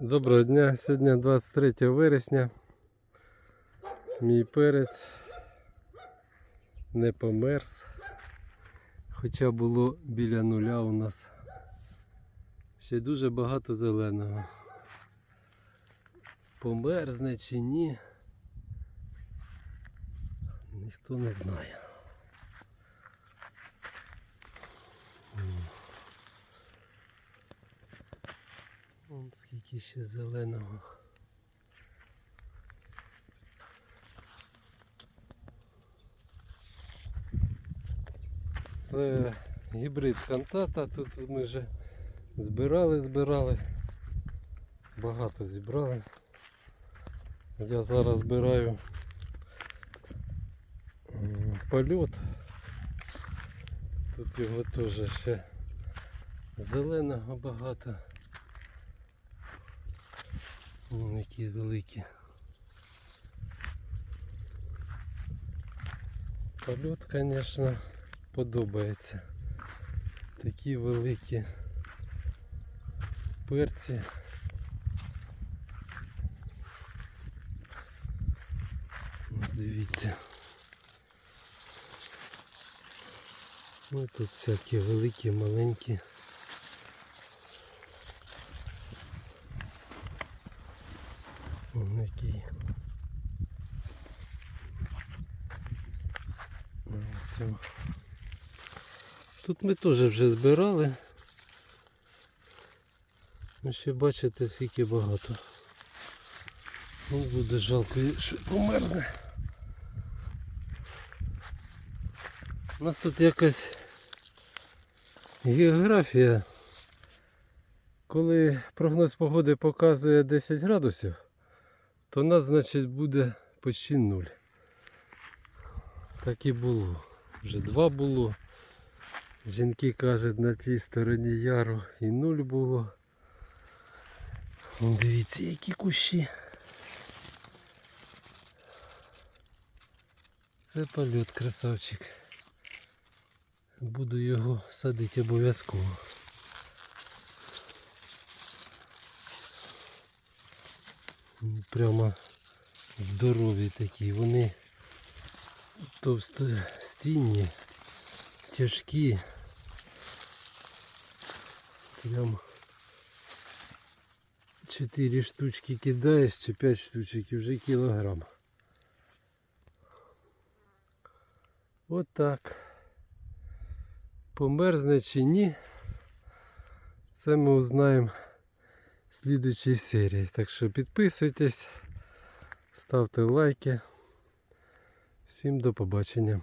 Доброго дня, сьогодні 23 вересня. Мій перець не померз. Хоча було біля нуля у нас. Ще дуже багато зеленого. Померзне чи ні. Ніхто не знає. Вон скільки ще зеленого. Це гібрид кантата. Тут ми вже збирали, збирали. Багато зібрали. Я зараз збираю польот. Тут його теж ще зеленого багато. Вон які великі. Польот, звісно, подобається. Такі великі перці. Ось дивіться. Ну тут всякі великі, маленькі. Вон який. Ось. о. Тут ми теж вже збирали. Ну ще бачите скільки багато. Ну буде жалко, що померзне. У нас тут якась географія. Коли прогноз погоди показує 10 градусів, то у нас, значить, буде почти нуль. Так і було. Вже два було. Жінки кажуть, на тій стороні яру і нуль було. Дивіться, які кущі. Це польот красавчик. Буду його садити обов'язково. Прямо здорові такі. Вони товстостінні, тяжкі. Прям 4 штучки кидаєш чи 5 штучок і вже кілограм. От. Померзне чи ні. Це ми узнаємо в слідучій серії. Так що підписуйтесь, ставте лайки. Всім до побачення.